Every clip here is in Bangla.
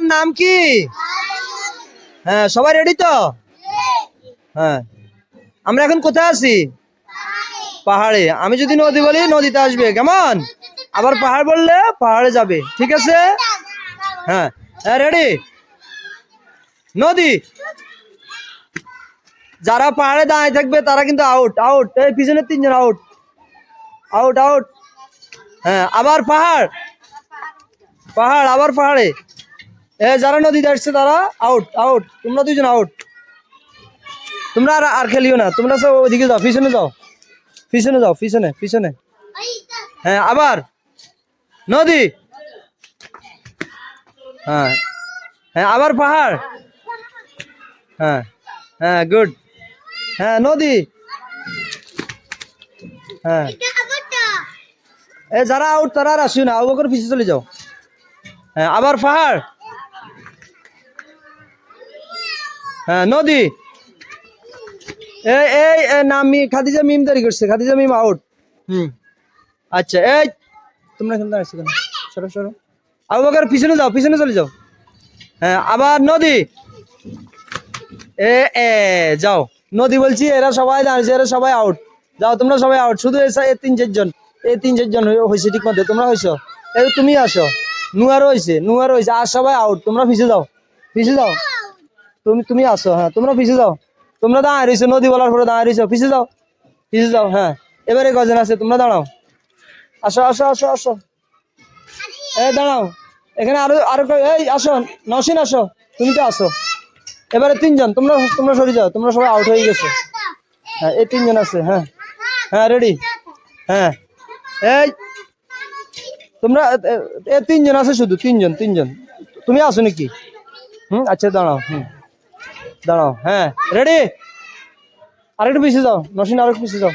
নাম কি? হ্যাঁ সবাই রেডি তো? হ্যাঁ। আমরা এখন কোথায় আছি? পাহাড়ে। আমি যদি নদী বলি, নদীতে আসবে। কেমন? আবার পাহাড় বললে পাহাড়ে যাবে। ঠিক আছে? হ্যাঁ। হ্যাঁ রেডি নদী। যারা পাহাড়ে দাঁড়িয়ে থাকবে, তারা কিন্তু আউট আউট এই পিছনে তিনজন আউট আউট আউট হ্যাঁ আবার পাহাড়। পাহাড়, আবার পাহাড়ে। এ, যারা নদীতে আসছে তারা আউট আউট তোমরা দুইজন আউট তোমরা আর আর খেলিও না। তোমরা সব ওইদিকে যাও, পিছনে যাও। পিছনে যাও, পিছনে পিছনে। হ্যাঁ আবার। নদী। হ্যাঁ। হ্যাঁ আবার পাহাড়। হ্যাঁ হ্যাঁ গুড হ্যাঁ নদী। হ্যাঁ। এ, যারা আউট তারা আর আসিও না। আবু বকর পিছিয়ে চলে যাও। হ্যাঁ আবার পাহাড়। হ্যাঁ নদী। এই এই এ, নাম মি খাদিজা মিম তৈরি করছে খাদিজা মিম আউট হুম। আচ্ছা এই তোমরা এখানে দাঁড়াচ্ছ কেন? সরো সরো। আবু বকর পিছনে যাও পিছনে চলে যাও। হ্যাঁ আবার নদী। এ এ যাও। নদী বলছি এরা সবাই দাঁড়িয়েছে এরা সবাই আউট যাও তোমরা সবাই আউট শুধু এসা তিন চারজন এই তিন চারজন হয়েছে ঠিক মতো। তোমরা হয়েছো? এই তুমি আসো। নুয়ারও হয়েছে নুয়ারও হয়েছে আর সবাই আউট তোমরা পিছিয়ে যাও। পিছিয়ে যাও। তুমি তুমি আসো হ্যাঁ। তোমরা পিছিয়ে যাও। তোমরা দাঁড়িয়ে রয়েছো নদী বলার পরে দাঁড়িয়ে রয়েছো পিছিয়ে যাও পিছিয়ে যাও হ্যাঁ। এবারে কজন আছে? তোমরা দাঁড়াও। আসো আসো আসো আসো। এই দাঁড়াও। এখানে আরও আরও এই, আসো। নসীন আসো। তুমি তো আসো এবারে তিনজন, তোমরা তোমরা সরে যাও। তোমরা সবাই আউট হয়ে গেছো। হ্যাঁ এই তিনজন আছে হ্যাঁ। হ্যাঁ রেডি হ্যাঁ। এই, তোমরা, এ- এ- এ তিনজন আছে শুধু, তিনজন তিনজন। তুমি আসো নাকি? হুম আচ্ছা দাঁড়াও, হুম। দাঁড়াও হ্যাঁ রেডি আরেকটু পিছিয়ে যাও, নসীন আরেকটু পিছিয়ে যাও।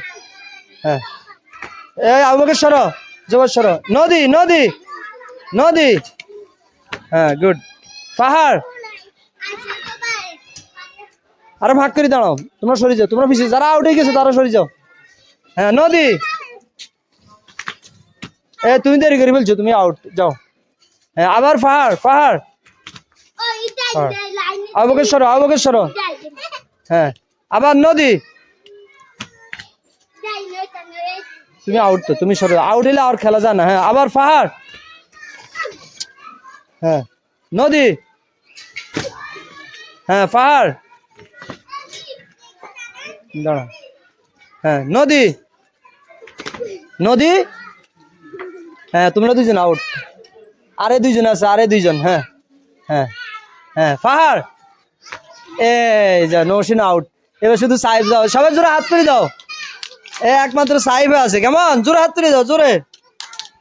হ্যাঁ। এই, আমাকে সরো জবর সরো। নদী নদী নদী। হ্যাঁ গুড পাহাড়। আরে ভাগ করে দাঁড়াও, তোমরা সরে যাও, তোমরা পিছিয়ে যারা হয়ে গেছে, তারা সরে যাও। হ্যাঁ নদী। এ তুমি দেরি করে বলছো তুমি আউট যাও। হ্যাঁ আবার পাহাড় পাহাড়। অবকেশ্বর অবকেশ্বর হ্যাঁ। আবার নদী। তুমি আউট তো তুমি সরো। আউট হলে আর খেলা যায় না হ্যাঁ। আবার পাহাড়। হ্যাঁ। নদী। হ্যাঁ পাহাড়। দাঁড়া। হ্যাঁ নদী। নদী। হ্যাঁ তোমরা দুজন আউট আরে দুইজন আছে আরে দুইজন হ্যাঁ। হ্যাঁ। হ্যাঁ পাহাড় এই যা, নৌসিন আউট এবার শুধু সাহেব যাও। সবাই জোরে হাত তুলে দাও। এ, একমাত্র সাহেব আছে। কেমন? জোরে হাত তুলে দাও, জোরে।